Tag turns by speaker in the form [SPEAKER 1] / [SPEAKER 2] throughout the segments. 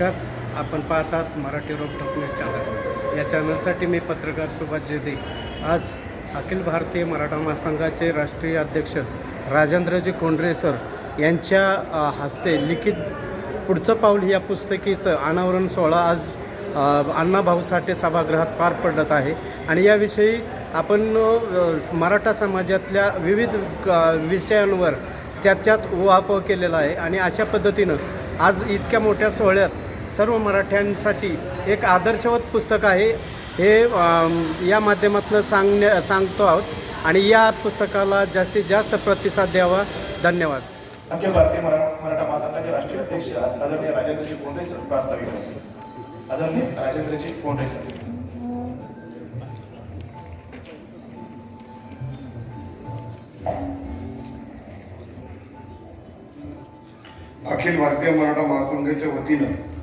[SPEAKER 1] नमस्कार. आपण पाहतात मराठी रोकटोक न्यूज चॅनल या चॅनलसाठी मी पत्रकार सुभाष जेदे. आज अखिल भारतीय मराठा महासंघाचे राष्ट्रीय अध्यक्ष राजेंद्रजी कोंडरे सर यांच्या हस्ते लिखित पुढचं पाऊल या पुस्तकीचं अनावरण सोहळा आज अण्णाभाऊ साठे सभागृहात पार पडत आहे. आणि याविषयी आपण मराठा समाजातल्या विविध क- विषयांवर त्याच्यात उहापोह केलेला आहे. आणि अशा पद्धतीनं आज इतक्या मोठ्या सोहळ्यात सर्व मराठ्यांसाठी एक आदर्शवत पुस्तक आहे. हे या माध्यमातून सांगण्या सांगतो आहोत. आणि या पुस्तकाला जास्तीत जास्त प्रतिसाद द्यावा. धन्यवाद.
[SPEAKER 2] अखिल भारतीय मरा- मराठा महासंघाचे राष्ट्रीय अध्यक्ष आदरणीय राजेंद्रजी कोंडे सर प्रास्ताविक होते आदरणीय राजेंद्रजी कोंडे सर.
[SPEAKER 3] अखिल भारतीय मराठा महासंघाच्या वतीनं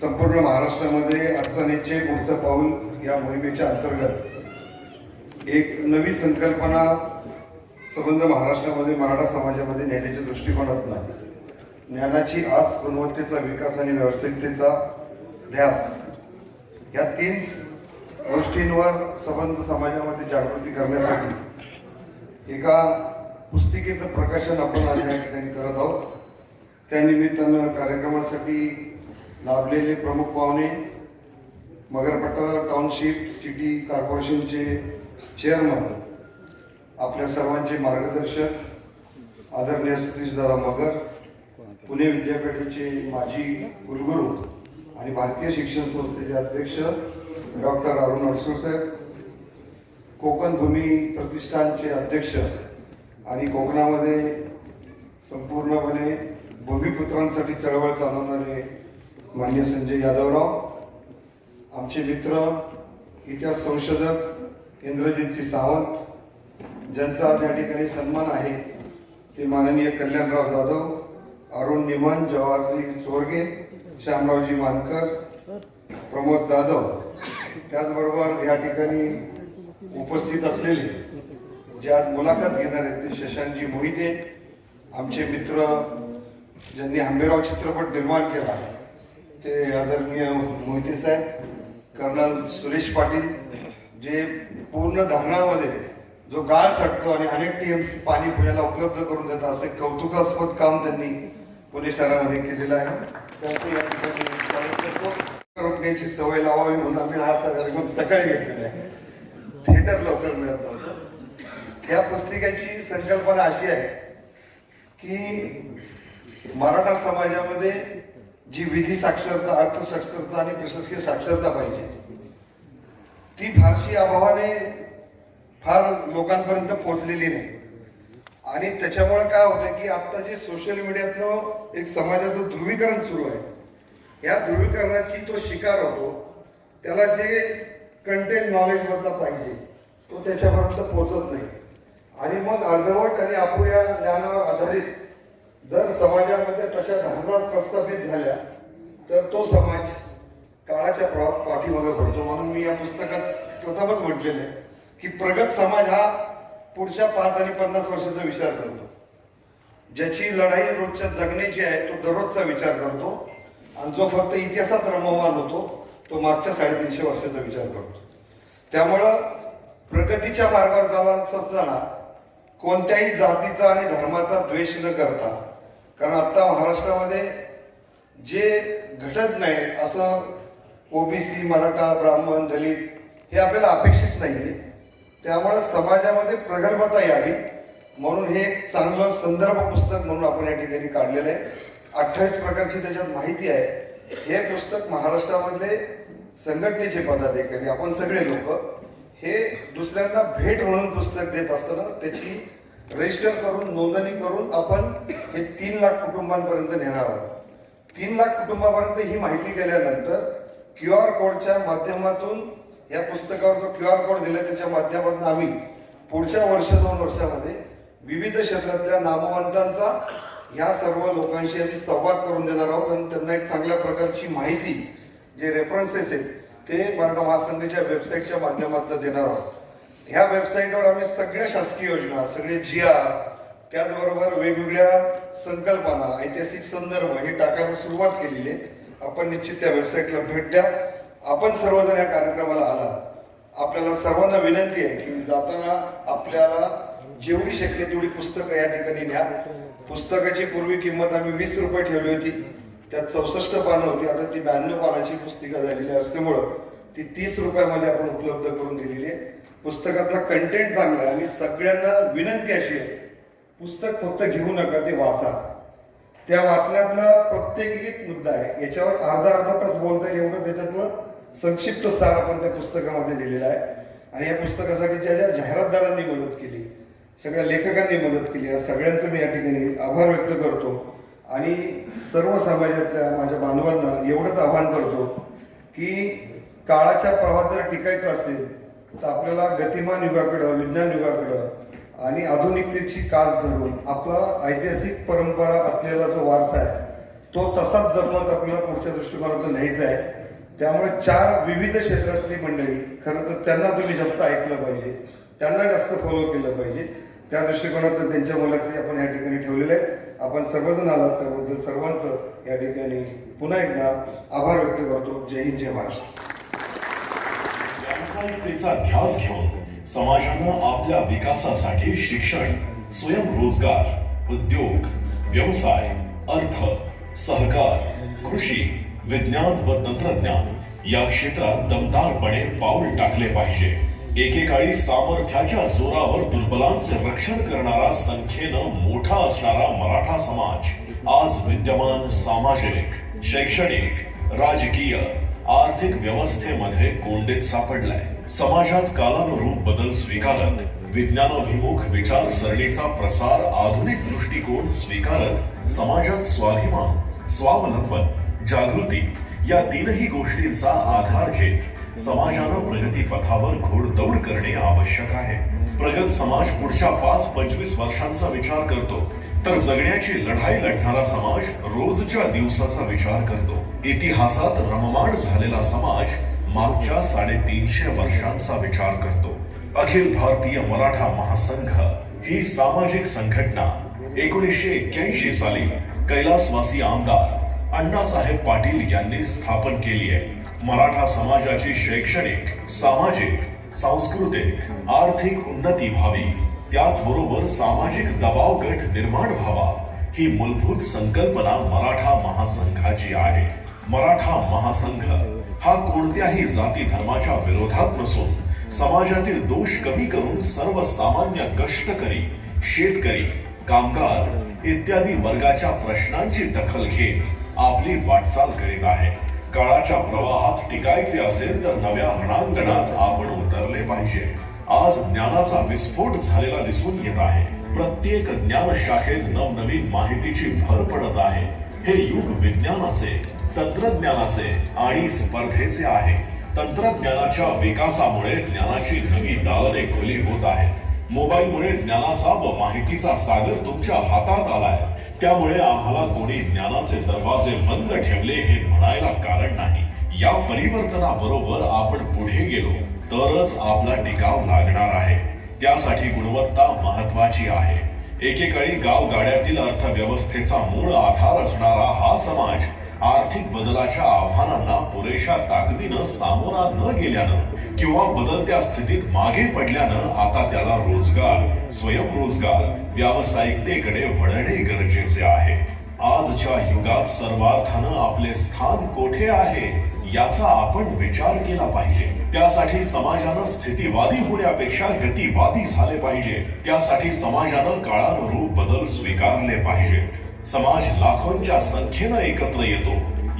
[SPEAKER 3] संपूर्ण महाराष्ट्रामध्ये अडचणीचे पुढचं पाऊल या मोहिमेच्या अंतर्गत एक नवी संकल्पना संबंध महाराष्ट्रामध्ये मराठा समाजामध्ये नेण्याच्या दृष्टिकोनातनं ज्ञानाची आस गुणवत्तेचा विकास आणि व्यावसायिकतेचा ध्यास या तीन गोष्टींवर संबंध समाजामध्ये जागृती करण्यासाठी एका पुस्तिकेचं प्रकाशन आपण आज या ठिकाणी करत आहोत. त्यानिमित्तानं कार्यक्रमासाठी लाभलेले प्रमुख पाहुणे मगरपट्टा टाउनशिप सिटी कॉर्पोरेशनचे चेअरमन आपल्या सर्वांचे मार्गदर्शक आदरणीय सतीशदादा मगर पुणे विद्यापीठाचे माजी कुलगुरू आणि भारतीय शिक्षण संस्थेचे अध्यक्ष डॉक्टर अरुण अडसूर साहेब कोकण भूमी प्रतिष्ठानचे अध्यक्ष आणि कोकणामध्ये संपूर्णपणे भूमिपुत्रांसाठी चळवळ चालवणारे मान्य संजय यादवराव आमचे मित्र इतिहास संशोधक इंद्रजितजी सावंत ज्यांचा आज या ठिकाणी सन्मान आहे ते माननीय कल्याणराव जाधव अरुण निमन जवाहरजी चोरगे श्यामरावजी मानकर प्रमोद जाधव त्याचबरोबर या ठिकाणी उपस्थित असलेले जे आज मुलाखत घेणार आहेत ते शशांकजी मोहिते आमचे मित्र ज्यांनी आंबेराव चित्रपट निर्माण केला ते आदरणीय मोहिते साहेब कर्नल सुरेश पाटील जे पूर्ण धारणामध्ये जो गाळ साठतो आणि अनेक टीएमसी पाणी पुण्याला उपलब्ध करून देतात असे कौतुकास्पद काम त्यांनी पुणे शहरामध्ये केलेलं आहे. रोखण्याची सवय लावावी म्हणून आम्ही हा कार्यक्रम सकाळी घेतलेला आहे. थिएटर लवकर मिळत नव्हतं. या पुस्तिकेची संकल्पना अशी आहे की मराठा समाजामध्ये जी विधी साक्षरता अर्थसाक्षरता आणि प्रशासकीय साक्षरता पाहिजे. ती फारशी अभावाने फार लोकांपर्यंत पोहोचलेली नाही. आणि त्याच्यामुळे काय होतं की आता जे सोशल मीडियातनं एक समाजाचं ध्रुवीकरण सुरू आहे या ध्रुवीकरणाची तो शिकार होतो. त्याला जे कंटेंट नॉलेज मधला पाहिजे तो त्याच्यापर्यंत पोहोचत नाही. आणि मग अर्धवट आणि अपुऱ्या ज्ञानावर आधारित जर समाजामध्ये तशा धारणा प्रस्थापित झाल्या तर तो समाज काळाच्या प्रवाहात पाठीमागे पडतो. म्हणून मी या पुस्तकात प्रथमच म्हटलेलं आहे की प्रगत समाज हा पुढच्या पाच आणि पन्नास वर्षाचा विचार करतो. ज्याची लढाई रोजच्या जगण्याची आहे तो दररोजचा विचार करतो. आणि जो फक्त इतिहासात रममान होतो तो मागच्या साडेतीनशे वर्षाचा विचार करतो. त्यामुळं प्रगतीच्या मार्गावर चालत असताना कोणत्याही जातीचा आणि धर्माचा द्वेष न करता कारण आत्ता महाराष्ट्रामध्ये जे घटत नाही असं ओबीसी मराठा ब्राह्मण दलित हे आपल्याला अपेक्षित नाही आहे त्यामुळे समाजामध्ये प्रगल्भता यावी म्हणून हे एक चांगलं संदर्भ पुस्तक म्हणून आपण या ठिकाणी काढलेलं आहे. अठ्ठावीस प्रकारची त्याच्यात माहिती आहे. हे पुस्तक महाराष्ट्रामधले संघटनेचे पदाधिकारी आपण सगळे लोक हे दुसऱ्यांना भेट म्हणून पुस्तक देत असताना त्याची रजिस्टर करून नोंदणी करून आपण हे तीन लाख कुटुंबांपर्यंत नेणार आहोत. तीन लाख कुटुंबापर्यंत ही माहिती गेल्यानंतर क्यू आर कोडच्या माध्यमातून या पुस्तकावर जो क्यू आर कोड दिला त्याच्या माध्यमातून आम्ही पुढच्या वर्ष दोन वर्षामध्ये विविध क्षेत्रातल्या नामवंतांचा या सर्व लोकांशी आम्ही संवाद करून देणार आहोत आणि त्यांना एक चांगल्या प्रकारची माहिती जे रेफरन्सेस आहेत ते मराठा महासंघाच्या वेबसाईटच्या माध्यमातून देणार आहोत. ह्या वेबसाईटवर आम्ही सगळ्या शासकीय योजना सगळे जी आर त्याचबरोबर वेगवेगळ्या संकल्पना ऐतिहासिक संदर्भ हे टाकायला सुरुवात केलेली आहे. आपण निश्चित त्या वेबसाईटला भेट द्या. आपण सर्वजण या कार्यक्रमाला आला आपल्याला सर्वांना विनंती आहे की जाताना आपल्याला जेवढी शक्य तेवढी पुस्तकं या ठिकाणी न्या. पुस्तकाची पूर्वी किंमत आम्ही वीस रुपये ठेवली होती. त्यात चौसष्ट पानं होती. आता ती ब्याण्णव पानाची पुस्तिका झालेली असल्यामुळं ती तीस रुपयामध्ये आपण उपलब्ध करून दिलेली आहे. पुस्तकातला कंटेंट चांगला आहे आणि सगळ्यांना विनंती अशी आहे पुस्तक फक्त घेऊ नका ते वाचा. त्या वाचण्यातला प्रत्येक एक मुद्दा आहे. याच्यावर अर्धा अर्धा तास बोलता येईल एवढं त्याच्यातलं संक्षिप्त सार आपण त्या पुस्तकामध्ये लिहिलेला आहे. आणि या पुस्तकासाठी ज्या ज्या जाहिरातदारांनी मदत केली सगळ्या लेखकांनी मदत केली या सगळ्यांचं मी या ठिकाणी आभार व्यक्त करतो. आणि सर्व समाजातल्या माझ्या बांधवांना एवढंच आव्हान करतो की काळाच्या प्रवाहात जर टिकायचं असेल तर आपल्याला गतिमान युगाकडं विज्ञान युगाकडं आणि आधुनिकतेची कास धरून आपला ऐतिहासिक परंपरा असलेला जो वारसा आहे तो तसाच जपवत आपल्याला पुढच्या दृष्टिकोनातून न्यायचा आहे. त्यामुळे चार विविध क्षेत्रातली मंडळी खरं तर त्यांना तुम्ही जास्त ऐकलं पाहिजे त्यांना जास्त फॉलो केलं पाहिजे. त्या दृष्टिकोनातून त्यांच्या मुलाखती आपण या ठिकाणी ठेवलेल्या आहेत. आपण सर्वजण आलात त्याबद्दल सर्वांचं या ठिकाणी पुन्हा एकदा आभार व्यक्त करतो. जय हिंद जय महाराष्ट्र.
[SPEAKER 4] व्यावसायिकतेचा ध्यास घेऊन समाजानं आपल्या विकासासाठी शिक्षण स्वयंरोजगार उद्योग व्यवसाय अर्थ सहकार कृषी विज्ञान व तंत्रज्ञान या क्षेत्रात दमदारपणे पाऊल टाकले पाहिजे. एकेकाळी सामर्थ्याच्या जोरावर दुर्बलांचे रक्षण करणारा संख्येनं मोठा असणारा मराठा समाज आज विद्यमान सामाजिक शैक्षणिक राजकीय आर्थिक व्यवस्थेमध्ये कोंडीत सापडलाय. समाजात कालानुरूप बदल स्वीकारत विज्ञानाभिमुख विचारसरणीचा प्रसार आधुनिक दृष्टिकोन स्वीकारत समाजात स्वाभिमान स्वावलंबन जागृती या तीनही गोष्टींचा आधार घेत समाजानं प्रगती पथावर घोडदौड करणे आवश्यक आहे. प्रगत समाज पुढच्या पाच पंचवीस वर्षांचा विचार करतो तर जगण्याची लढाई लढणारा समाज रोजच्या दिवसाचा विचार करतो. इतिहासात रममाण झालेला समाज मागच्या साडेतीनशे वर्षांचा विचार करतो. अखिल भारतीय मराठा महासंघ ही सामाजिक संघटना एकोणीसशे एक्क्याऐंशी साली कैलासवासी आमदार अण्णासाहेब पाटील यांनी स्थापन केली आहे. मराठा समाजाची शैक्षणिक सामाजिक सांस्कृतिक आर्थिक उन्नती व्हावी. त्याचबरोबर सामाजिक दबाव गट निर्माण व्हावा. ही मूलभूत संकल्पना मराठा महासंघाची आहे. मराठा महासंघ हा कोणत्याही जाती धर्माच्या विरोधात नसून समाजातील दोष कमी करून सर्वसामान्य कष्टकरी शेतकरी कामगार इत्यादी वर्गाच्या प्रश्नांची दखल घेत आपली वाटचाल करीत आहे. काळाच्या प्रवाहात टिकायचे असेल तर नव्या रणांगणात आपण उतरले पाहिजे. आज ज्ञानाचा विस्फोट झालेला दिसून येत आहे. प्रत्येक ज्ञान शाखेत नवनवीन माहितीची भर पडत आहे. हे युग विज्ञानाचे तंत्रज्ञानाचे आणि स्पर्धेचे आहे. तंत्रज्ञानाच्या विकासामुळे ज्ञानाची नवी दालने खुली होत आहेत. मोबाईलमुळे ज्ञानाचा व माहितीचा सागर तुमच्या हातात आलाय. त्यामुळे आम्हाला कोणी ज्ञानाचे दरवाजे बंद ठेवले हे म्हणायला कारण नाही. या परिवर्तनाबरोबर आपण पुढे गेलो तरच आपला टिकाव लागणार आहे. त्यासाठी गुणवत्ता महत्वाची आहे. एकेकाळी गावगाड्यातील अर्थव्यवस्थेचा मूळ आधार असणारा हा समाज आर्थिक बदलाच्या आव्हानांना पुरेशा ताकदीनं सामोरा न गेल्यानं किंवा बदलत्या स्थितीत मागे पडल्यानं आता त्याला रोजगार स्वयंरोजगार व्यावसायिकतेकडे वळणे गरजेचे आहे. आजच्या युगात सर्वार्थानं आपले स्थान कोठे आहे याचा आपण विचार केला पाहिजे. त्यासाठी समाजानं स्थितीवादी होण्यापेक्षा गतिवादी झाले पाहिजे. त्यासाठी समाजानं काळानुरूप बदल स्वीकारले पाहिजेत. समाज लाखोंच्या संख्येनं एकत्र येतो.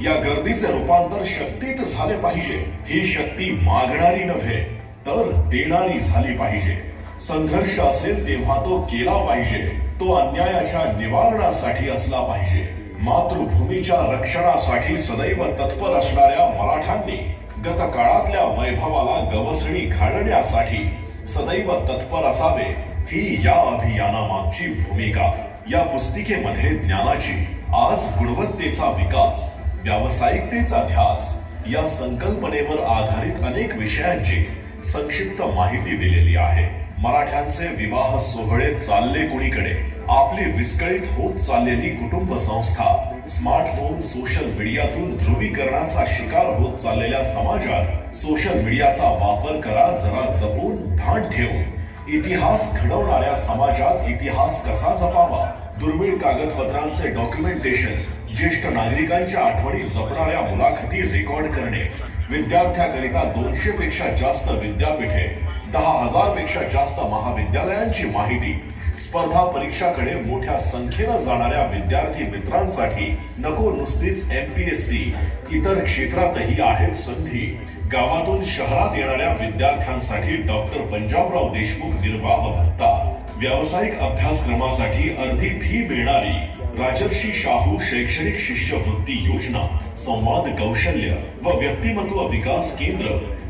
[SPEAKER 4] या गर्दीचे रूपांतर शक्तीत झाले पाहिजे. ही शक्ती मागणारी नव्हे तर देणारी झाली पाहिजे. संघर्ष असेल तेव्हा तो केला पाहिजे. तो अन्यायाच्या निवारणासाठी असला पाहिजे. मातृभूमीच्या रक्षणासाठी सदैव तत्पर असणाऱ्या मराठांनी गत काळातल्या वैभवाला गवसणी घालण्यासाठी सदैव तत्पर असावे ही या अभियानामागची भूमिका. या पुस्तिकेमध्ये ज्ञानाची आज गुणवत्तेचा विकास व्यावसायिकतेचा ध्यास या संकल्पनेवर आधारित अनेक विषयांची संक्षिप्त माहिती दिलेली आहे. मराठ्यांचे विवाह सोहळे चालले कुणीकडे? आपली विस्कळीत होत चाललेली कुटुंब संस्था स्मार्टफोन सोशल मीडियातून ध्रुवीकरणाचा शिकार होत चाललेल्या समाजात सोशल मीडियाचा वापर करा जरा जपून भान ठेवून. इतिहास घडवणाऱ्या समाजात इतिहास कसा जपावा? दुर्मिळ कागदपत्रांचे डॉक्युमेंटेशन ज्येष्ठ नागरिकांच्या आठवणी जपणाऱ्या मुलाखती रेकॉर्ड करणे. विद्यार्थ्याकरिता दोनशे पेक्षा जास्त विद्यापीठे दहा हजारपेक्षा जास्त महाविद्यालयांची माहिती. स्पर्धा परीक्षाकडे मोठ्या संख्येनं जाणाऱ्या विद्यार्थी मित्रांसाठी नको नुसतीच एमपीएससी इतर क्षेत्रातही आहेत संधी. गावातून शहरात येणाऱ्या विद्यार्थ्यांसाठी डॉक्टर पंजाबराव देशमुख निर्वाह भत्ता. व्यावसायिक अभ्यासक्रमासाठी अर्धी फी मिळणारी राजर्षी शाहू शैक्षणिक शिष्यवृत्ती योजना संवाद कौशल्य व व्यक्तिमत्व विकास केंद्र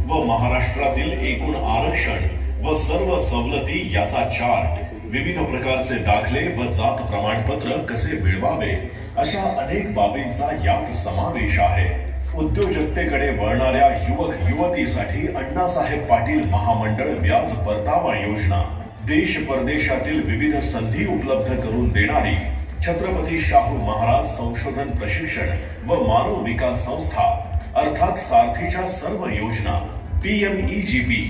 [SPEAKER 4] व महाराष्ट्रातील एकूण आरक्षण व सर्व सवलती याचा चार्ट. विविध प्रकारचे दाखले व जात प्रमाणपत्र कसे मिळवावे अशा अनेक बाबींचा यात समावेश आहे. उद्योजकतेकडे वळणाऱ्या युवक युवतीसाठी अण्णासाहेब पाटील महामंडळ व्याज परतावा योजना. देश परदेशातील विविध संधी उपलब्ध करून देणारी छत्रपती शाहू महाराज संशोधन प्रशिक्षण व मानव विकास संस्था अर्थात सारथीच्या सर्व योजना पीएमईजीपी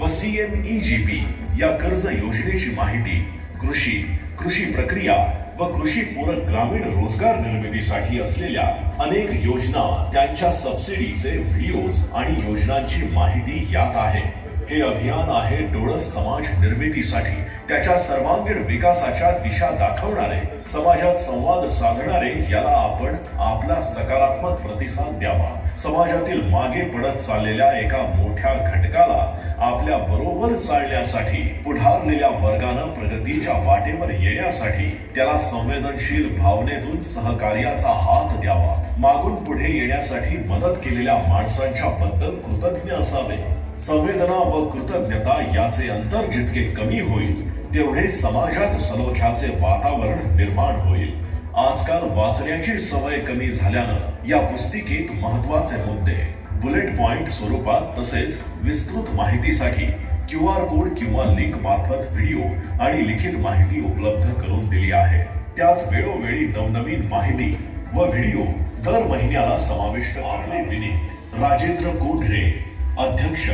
[SPEAKER 4] व सीएमईजीपी या कर्ज योजनेची माहिती कृषी कृषी प्रक्रिया व कृषी पूरक ग्रामीण रोजगार निर्मितीसाठी असलेल्या अनेक योजना त्यांच्या सबसिडीचे व्हिडिओज आणि योजनांची माहिती यात आहे. हे अभियान आहे डोळस समाज निर्मितीसाठी. त्याच्या सर्वांगीण विकासाच्या दिशा दाखवणारे समाजात संवाद साधणारे याला आपण आपला सकारात्मक प्रतिसाद द्यावा. समाजातील मागे पडत चाललेल्या एका मोठ्या घटकाला आपल्या बरोबर चालण्यासाठी पुढारलेल्या वर्गानं प्रगतीच्या वाटेवर येण्यासाठी त्याला संवेदनशील भावनेतून सहकार्याचा हात द्यावा. मागून पुढे येण्यासाठी मदत केलेल्या माणसांच्या बद्दल कृतज्ञ असावे. संवेदना व कृतज्ञता याचे अंतर जितके कमी होईल तेवढे समाजात सलोख्याचे वातावरण निर्माण होईल. आजकाल वाचण्याची सवय कमी झाल्यानं या पुस्तिकेत महत्त्वाचे मुद्दे बुलेट पॉइंट स्वरूपात तसेच विस्तृत माहितीसाठी क्यू आर कोड किंवा लिंक मार्फत व्हिडिओ आणि लिखित माहिती उपलब्ध करून दिली आहे. त्यात वेळोवेळी नवनवीन माहिती व व्हिडिओ दर महिन्याला समाविष्ट आपले विनीत राजेंद्र कोठरे अध्यक्ष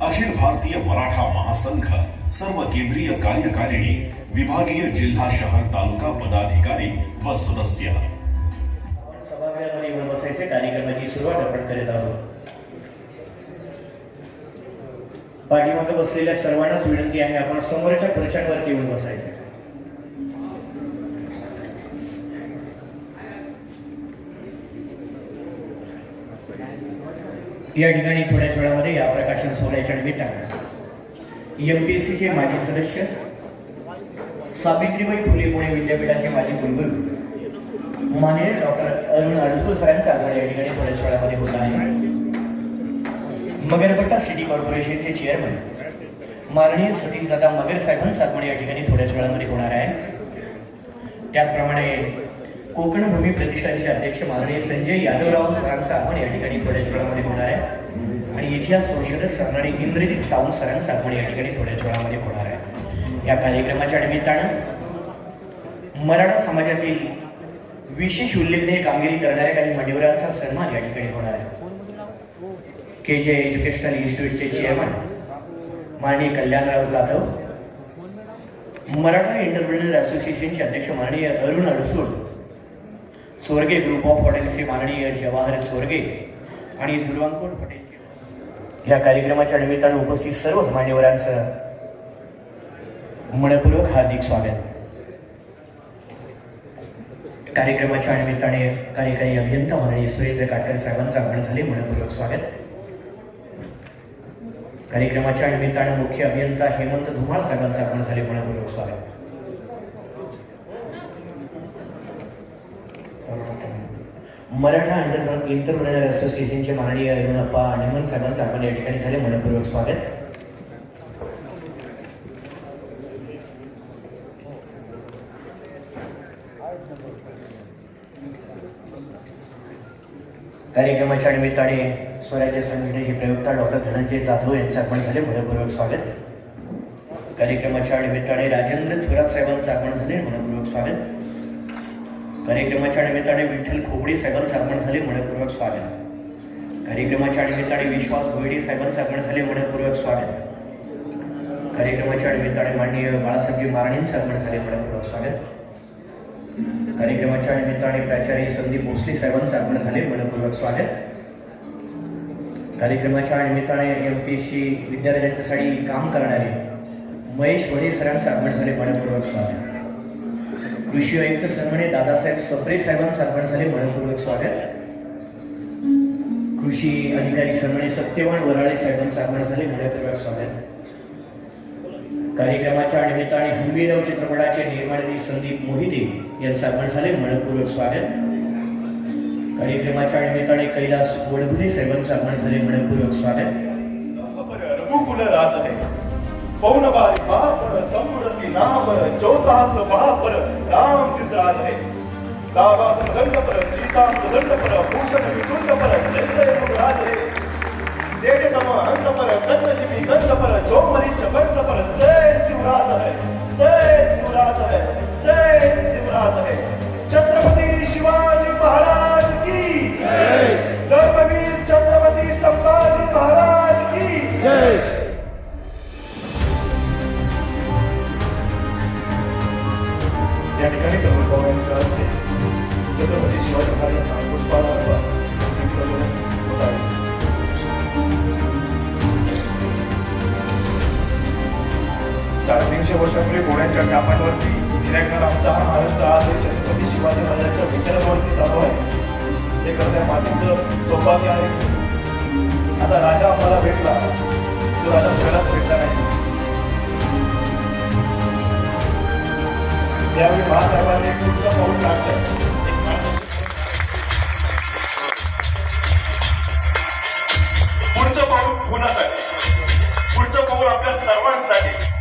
[SPEAKER 4] अखिल भारतीय मराठा महासंघ सर्व केंद्रीय कार्यकारिणी विभागीय जिल्हा शहर तालुका पदाधिकारी व सदस्य.
[SPEAKER 5] सभागृहामध्ये येऊन बसायचे कार्यक्रमाची सुरुवात आपण करीत आहोत. पाठीमागे बसलेल्या सर्वांनाच विनंती आहे आपण समोरच्या खुर्च्यांवरती येऊन बसायचे. या ठिकाणी थोड्याच वेळामध्ये या प्रकाशन सोहळ्याच्या निमित्तानं. एम पी एस सीचे माजी सदस्य सावित्रीबाई फुले पुणे विद्यापीठाचे माजी कुलगुरू माननीय डॉक्टर अरुण अडसूळ सरांचा आगमन या ठिकाणी थोड्याच वेळामध्ये होत आहे. मगरपट्टा सिटी कॉर्पोरेशनचे चेअरमन माननीय सतीशदादा मगर साहेबांचं आगमन या ठिकाणी थोड्याच वेळामध्ये होणार आहे. त्याचप्रमाणे कोकण भूमी प्रतिष्ठानचे अध्यक्ष माननीय संजय यादवराव सरांचं आगमन या ठिकाणी थोड्याच वेळा इतिहास संशोधक सांगणारे इंद्रजित सावंत सरांचं आगमन या ठिकाणी थोड्याच वेळामध्ये होणार आहे. या कार्यक्रमाच्या निमित्तानं मराठा समाजातील विशेष उल्लेखनीय कामगिरी करणाऱ्या काही मान्यवरांचा सन्मान या ठिकाणी होणार आहे. के जे एज्युकेशनल इन्स्टिट्यूटचे चेअरमन माननीय कल्याणराव जाधव मराठा एंटरप्रिनर असोसिएशनचे अध्यक्ष माननीय अरुण अडसूळ सोरगे ग्रुप ऑफ हॉटेल्सचे माननीय जवाहर सोरगे आणि दुर्वांकोट हॉटेल या कार्यक्रमाच्या निमित्तानं उपस्थित सर्वच मान्यवरांचं मनपूर्वक हार्दिक स्वागत. कार्यक्रमाच्या निमित्ताने कार्यकारी अभियंता माननीय सुरेंद्र काटकर साहेबांचं आगमन झाले मनपूर्वक स्वागत. कार्यक्रमाच्या निमित्तानं मुख्य अभियंता हेमंत धुमाळ साहेबांचं आगमन झाले मनपूर्वक स्वागत. मराठा एंटर एंटरप्रेनर असोसिएशनचे माननीय अरुणप्पा निमन साहेबांचं आपण या ठिकाणी झाले. मनपूर्वक स्वागत. कार्यक्रमाच्या निमित्ताने स्वराज्य संघटनेचे प्रयोक्ता डॉक्टर धनंजय जाधव यांचं आपण झाले. मनपूर्वक स्वागत. कार्यक्रमाच्या निमित्ताने राजेंद्र थोरात साहेबांचं आपण झाले. मनपूर्वक स्वागत. कार्यक्रमाच्या निमित्ताने विठ्ठल खोबडे साहेबांचं आगमन झाले मनपूर्वक स्वागत. कार्यक्रमाच्या निमित्ताने विश्वास भोयडे साहेबांचं आगमन झाले मनपूर्वक स्वागत. कार्यक्रमाच्या निमित्ताने माननीय बाळासाहेबजी महाराणींचं आगमन झाले मनपूर्वक स्वागत. कार्यक्रमाच्या निमित्ताने प्राचार्य संदीप भोसले साहेबांचं आगमन झाले मनपूर्वक स्वागत. कार्यक्रमाच्या निमित्ताने एम पी एस सी विद्यार्थ्यांच्यासाठी काम करणारे महेश वडे सरांचं आगमन झाले मनपूर्वक स्वागत. कृषी आयुक्त सन्माने दादासाहेब सप्रे साहेबांचं आगमन झाले मनपूर्वक स्वागत. कृषी अधिकारी सन्माने सत्यवान वराळे साहेबांचं आगमन झाले मनपूर्वक स्वागत. कार्यक्रमाच्या निमित्ताने हंबीराव चित्रपटाचे निर्माते संदीप मोहिते यांचं आगमन झाले मनपूर्वक स्वागत. कार्यक्रमाच्या निमित्ताने कैलास वडगुले साहेबांचं आगमन झाले मनपूर्वक स्वागत.
[SPEAKER 2] रघुकुल राज है पौन बारी महापर संपूर्ण नामर चौसाहस महापर राम तिज राज है दावाद दंड पर चीता दंड पर भूषण विदुंड पर जय जय राज है तेज तम हंस पर कंद जिमी कंद पर जो मरीच कंस पर जय शिवराज है जय साडेतीनशे वर्षापूर्वी घोड्यांच्या टापांवरती फिरकणार आमचा हा महाराष्ट्र आज हे छत्रपती शिवाजी महाराजांच्या विचारांवरती चालू आहे. हे करण्या मातीचं सौभाग्य आहे. आता राजा आम्हाला भेटला. तो राजा दुसऱ्यालाच भेटला नाही. त्यावेळी महासाहेबांनी एक पुढचं पाऊल टाकलं.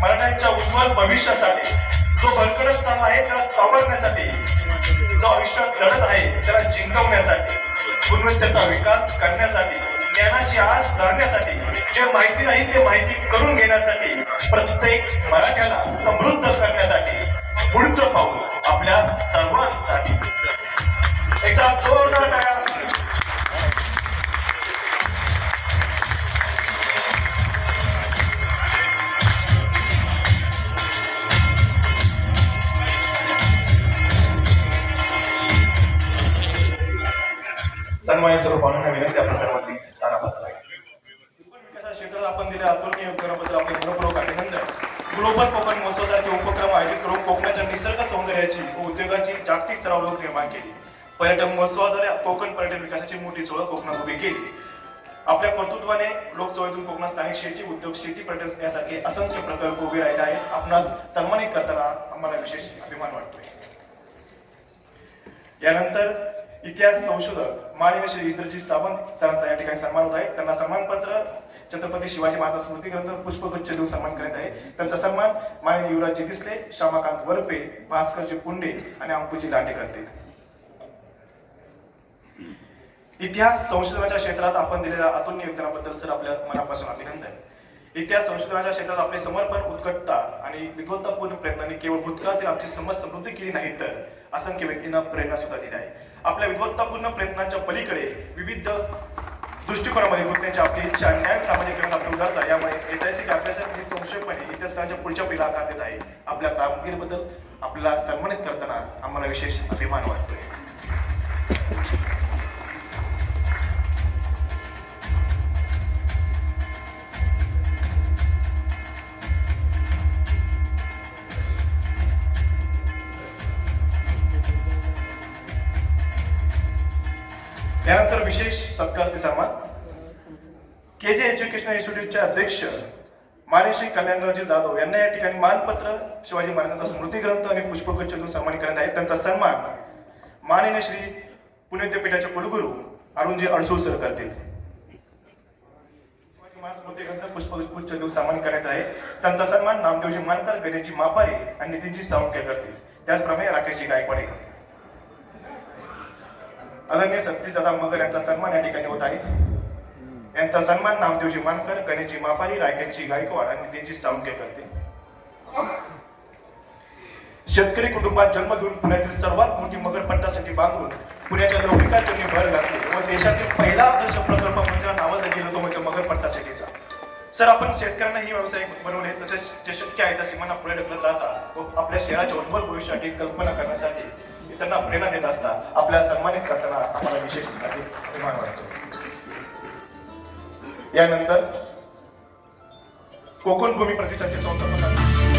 [SPEAKER 2] मराठ्यांच्या उज्ज्वल भविष्यासाठी जो भरकडत चालला आहे त्याला सावरण्यासाठी जो आयुष्यात लढत आहे त्याला जिंकवण्यासाठी गुणवत्तेचा विकास करण्यासाठी ज्ञानाची आज जाणण्यासाठी जे माहिती नाही ते माहिती करून घेण्यासाठी प्रत्येक मराठ्याला समृद्ध करण्यासाठी पुढचं पाऊल आपल्या सर्वांसाठी. महत्वाने कर्तृत्वाने लोकचळवळीतून कोकणात स्थानिक शेती उद्योग शेती पर्यटन यासारखे असंख्य प्रकल्प उभे राहिले आहेत. आपणास सन्मानित करताना आम्हाला विशेष अभिमान वाटतोय. यानंतर इतिहास संशोधक माननीय श्री इंद्रजीत सावंत सरांचा या ठिकाणी सन्मान होत आहे. त्यांना सन्मानपत्र छत्रपती शिवाजी महाराज स्मृती ग्रंथ पुष्पगुच्छ देऊन सन्मान करण्यात आहे. त्यांचा सन्मान माननीय युवराज दिसले श्यामाकांत वरपे भास्करजी पुंडे आणि अंकुजी लांडे करतील इतिहास संशोधनाच्या क्षेत्रात आपण दिलेल्या अतुलनीय योगदानाबद्दल सर आपल्या मनापासून अभिनंदन. इतिहास संशोधनाच्या क्षेत्रात आपले समर्पण उत्कटता आणि विद्वत्तापूर्ण प्रयत्नांनी केवळ भूतकाळातील आमची समज समृद्धी केली नाही तर असंख्य व्यक्तींना प्रेरणा सुद्धा दिली आहे. आपल्या विद्वत्तापूर्ण प्रयत्नांच्या पलीकडे विविध दृष्टिकोनामध्ये गुंतण्याची आपली इच्छा ज्ञान सामाजिक ग्रंथ आपली उदारता यामुळे ऐतिहासिक अभ्यासात संशयपणे इतिहासकारांच्या पुढच्या पिढीला आकार देत आहे. आपल्या कामगिरीबद्दल आपल्याला सन्मानित करताना आम्हाला विशेष अभिमान वाटतोय. त्यानंतर विशेष सत्कार सन्मान के जे एज्युकेशन इन्स्टिट्यूटचे अध्यक्ष माने श्री कल्याणरावजी जाधव यांना या ठिकाणी मानपत्र शिवाजी महाराजांचा स्मृती ग्रंथ आणि पुष्पगुच्छ देऊन सन्मान करण्यात आहे. त्यांचा सन्मान माननीय श्री पुणे विद्यापीठाचे कुलगुरू अरुणजी अडसूळ सर करतील. स्मृती ग्रंथ पुष्पगुच्छ देऊन सन्मान करण्यात आहे. त्यांचा सन्मान नामदेवजी मानकर गणेशजी मापारे आणि नितीनजी सावंके करतील. त्याचप्रमाणे राकेशजी गायकवाडे करतील. आदरणीय सतीश दादा मगर यांचा सन्मान या ठिकाणी होत आहे. यांचा सन्मान नामदेवजी मानकर गणेशजी मापारी रायकेशजी गायकवाड आणि नितीनजी सावंके करते शेतकरी कुटुंबात जन्म घेऊन पुण्यातील सर्वात मोठी मगरपट्टासाठी बांधून पुण्याच्या लौकिकात त्यांनी भर घातली. व देशातील पहिला आदर्श प्रकल्प म्हणजे नावाचा गेलो तो म्हणजे मगरपट्टासाठीचा सर आपण शेतकऱ्यांना ही व्यवसाय बनवले तसेच जे शक्य आहे त्या सीमांना पुढे ढकलत राहता व आपल्या शहराच्या उज्ज्वल भविष्यासाठी कल्पना करण्यासाठी त्यांना प्रेरणा देत असता आपल्या सन्मानित करताना आम्हाला विशेष अभिमान वाटतो. यानंतर कोकण भूमी प्रतिष्ठानचे संस्थापक